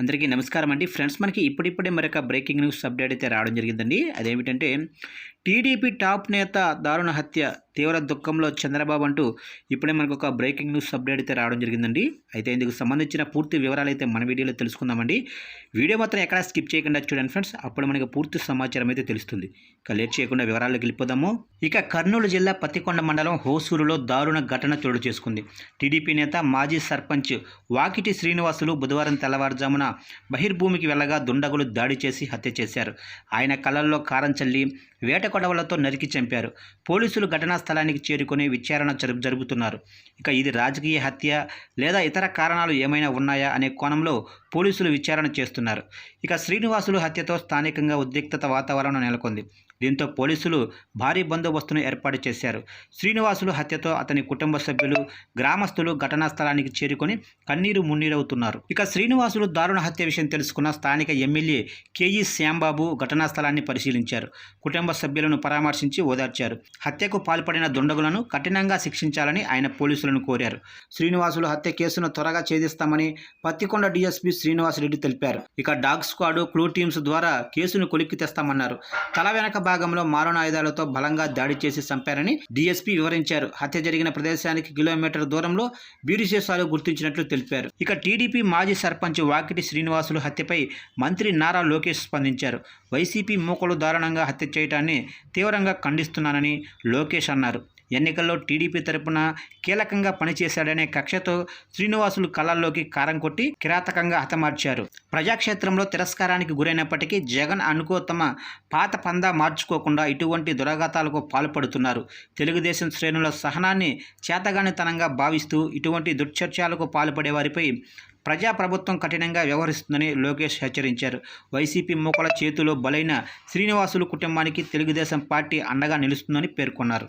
అందరికీ నమస్కారం అండి. ఫ్రెండ్స్ మనకి ఇప్పుడిప్పుడే మరొక బ్రేకింగ్ న్యూస్ అప్డేట్ అయితే రావడం జరిగిందండి. అదేమిటంటే టీడీపీ టాప్ నేత దారుణ హత్య తీవ్ర దుఃఖంలో చంద్రబాబు అంటూ ఇప్పుడే మనకు ఒక బ్రేకింగ్ న్యూస్ అప్డేట్ అయితే రావడం జరిగిందండి. అయితే ఇందుకు సంబంధించిన పూర్తి వివరాలు అయితే మన వీడియోలో తెలుసుకుందామండి. వీడియో మాత్రం ఎక్కడా స్కిప్ చేయకుండా చూడండి ఫ్రెండ్స్. అప్పుడు మనకి పూర్తి సమాచారం అయితే తెలుస్తుంది. ఇక లేట్ చేయకుండా వివరాల్లోకి వెళ్ళిపోదాము. ఇక కర్నూలు జిల్లా పత్తికొండ మండలం హోసూరులో దారుణ ఘటన చోటు చేసుకుంది. టీడీపీ నేత మాజీ సర్పంచ్ వాకిటి శ్రీనివాసులు బుధవారం తెల్లవారుజామున బహిర్భూమికి వెళ్ళగా దుండగులు దాడి చేసి హత్య చేశారు. ఆయన కళ్ళల్లో కారం చల్లి వేట కొడవలతో నరికి చంపారు. పోలీసులు ఘటనా స్థలానికి చేరుకొని విచారణ జరుపు జరుపుతున్నారు. ఇక ఇది రాజకీయ హత్య లేదా ఇతర కారణాలు ఏమైనా ఉన్నాయా అనే కోణంలో పోలీసులు విచారణ చేస్తున్నారు. ఇక శ్రీనివాసులు హత్యతో స్థానికంగా ఉద్రిక్తత వాతావరణం నెలకొంది. దీంతో పోలీసులు భారీ బందోబస్తును ఏర్పాటు చేశారు. శ్రీనివాసులు హత్యతో అతని కుటుంబ సభ్యులు గ్రామస్తులు ఘటనా స్థలానికి చేరుకొని కన్నీరు మున్నీరవుతున్నారు. ఇక శ్రీనివాసులు దారుణ హత్య విషయం తెలుసుకున్న స్థానిక ఎమ్మెల్యే కేఈ శ్యాంబాబు ఘటనా స్థలాన్ని పరిశీలించారు. కుటుంబ సభ్యులను పరామర్శించి ఓదార్చారు. హత్యకు పాల్పడిన దుండగులను కఠినంగా శిక్షించాలని ఆయన పోలీసులను కోరారు. శ్రీనివాసులు హత్య కేసును త్వరగా ఛేదిస్తామని పత్తికొండ డీఎస్పీ శ్రీనివాసరెడ్డి తెలిపారు. ఇక డాగ్ స్క్వాడ్ క్లూ టీమ్స్ ద్వారా కేసును కొలిక్కి తెస్తామన్నారు. తల వెనక భాగంలో మారణాయుధాలతో బలంగా దాడి చేసి చంపారని డీఎస్పీ వివరించారు. హత్య జరిగిన ప్రదేశానికి కిలోమీటర్ దూరంలో బీరుశేషాలు గుర్తించినట్లు తెలిపారు. ఇక టీడీపీ మాజీ సర్పంచ్ వాకిటి శ్రీనివాసులు హత్యపై మంత్రి నారా లోకేష్ స్పందించారు. వైసీపీ మూకలు దారుణంగా హత్య చేయటాన్ని తీవ్రంగా ఖండిస్తున్నానని లోకేష్ అన్నారు. ఎన్నికల్లో టీడీపీ తరపున కీలకంగా పనిచేశాడనే కక్షతో శ్రీనివాసులు కళల్లోకి కారం కొట్టి కిరాతకంగా హతమార్చారు. ప్రజాక్షేత్రంలో తిరస్కారానికి గురైనప్పటికీ జగన్ అనుకో తమ పాత పందా మార్చుకోకుండా ఇటువంటి దురాఘాతాలకు పాల్పడుతున్నారు. తెలుగుదేశం శ్రేణుల సహనాన్ని చేతగానితనంగా భావిస్తూ ఇటువంటి దుశ్చర్చాలకు పాల్పడే వారిపై ప్రజాప్రభుత్వం కఠినంగా వ్యవహరిస్తుందని లోకేష్ హెచ్చరించారు. వైసీపీ మూకల చేతిలో బలైన శ్రీనివాసులు కుటుంబానికి తెలుగుదేశం పార్టీ అండగా నిలుస్తుందని పేర్కొన్నారు.